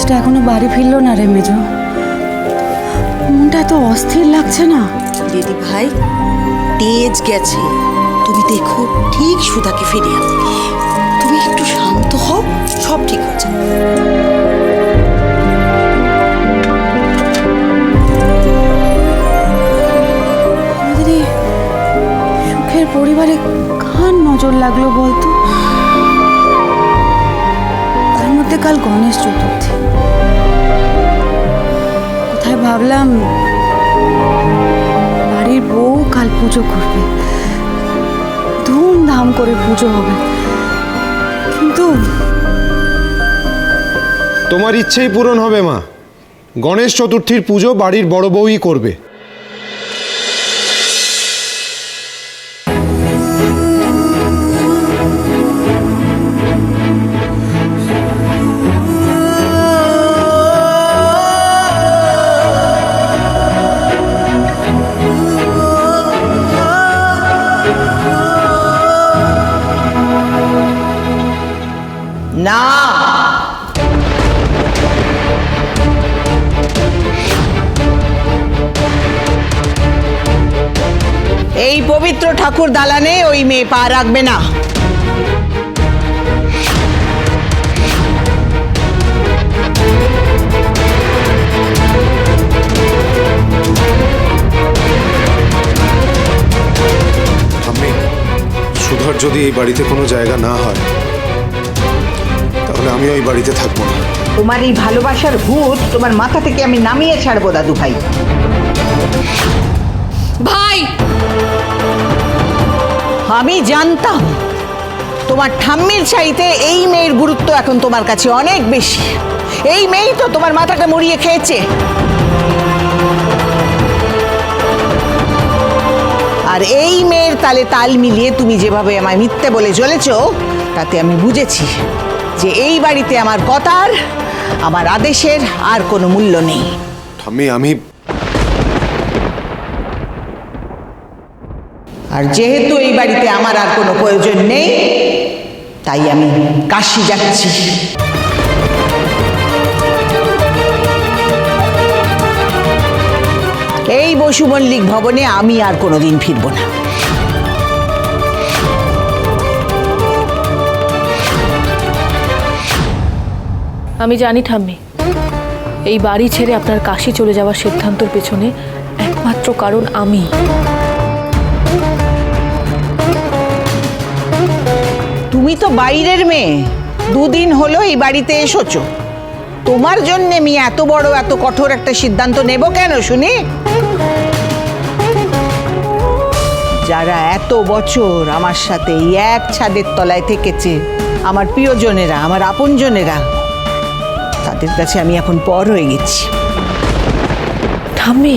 তেজটা এখনও বাড়ি ফিরলো না রে মেজো। মনটা এত অস্থির লাগছে না। দিদি ভাই তেজ গেছে। তুমি দেখো ঠিক সুধাকে ফিরিয়ে আনবে তুমি একটু শান্ত হও সব ঠিক হয়ে যাবে। সুখের পরিবারে কান নজর লাগল বলতো? তার মধ্যে কাল গণেশ চতুর্থী। ভাবলাম, বাড়ির বউ কাল পুজো করবে। ধুমধাম করে পুজো হবে। কিন্তু তোমার ইচ্ছেই পূরণ হবে, মা। গণেশ চতুর্থীর পুজো বাড়ির বড় বউই করবে। এই পবিত্র ঠাকুর দালানে ওই মেয়ে পা রাখবে না। আমি সুধার যদি এই বাড়িতে কোনো জায়গা না হয় তাহলে আমি ওই বাড়িতে থাকব না। তোমার এই ভালোবাসার ভূত তোমার মাথা থেকে আমি নামিয়ে ছাড়বো দাদু ভাই ভাই! আমি জানতাম তোমার ঠাম্মির চাইতে এই মেয়ের গুরুত্ব এখন তোমার কাছে অনেক বেশি। এই মেয়েই তো তোমার মাথাটা মরিয়ে খেয়েছে। আর এই মেয়ের তালে তাল মিলিয়ে তুমি যেভাবে আমায় মিথ্যে বলে চলেছ তাতে আমি বুঝেছি যে এই বাড়িতে আমার কথার আমার আদেশের আর কোনো মূল্য নেই। ঠাম্মি আমি আর যেহেতু এই বাড়িতে আমার আর কোনো প্রয়োজন নেই, তাই আমি কাশি যাচ্ছি। এই বসু মল্লিক ভবনে আমি আর কোনোদিন ফিরব না। আমি জানি ঠাম্মি, এই বাড়ি ছেড়ে আপনার কাশি চলে যাওয়ার সিদ্ধান্তর পেছনে একমাত্র কারণ আমি। তুমি তো বাইরের মেয়ে। দুদিন হলো এই বাড়িতে এসেছ। তোমার জন্য আমি এত বড়, এত কঠোর একটা সিদ্ধান্ত নেব কেন, শুনি? যারা এত বছর আমার সাথে এক ছাদের তলায় থেকেছে, আমার প্রিয়জনেরা, আমার আপনজনেরা, তাদের কাছে আমি এখন পর হয়ে গেছি। ঠাম্মি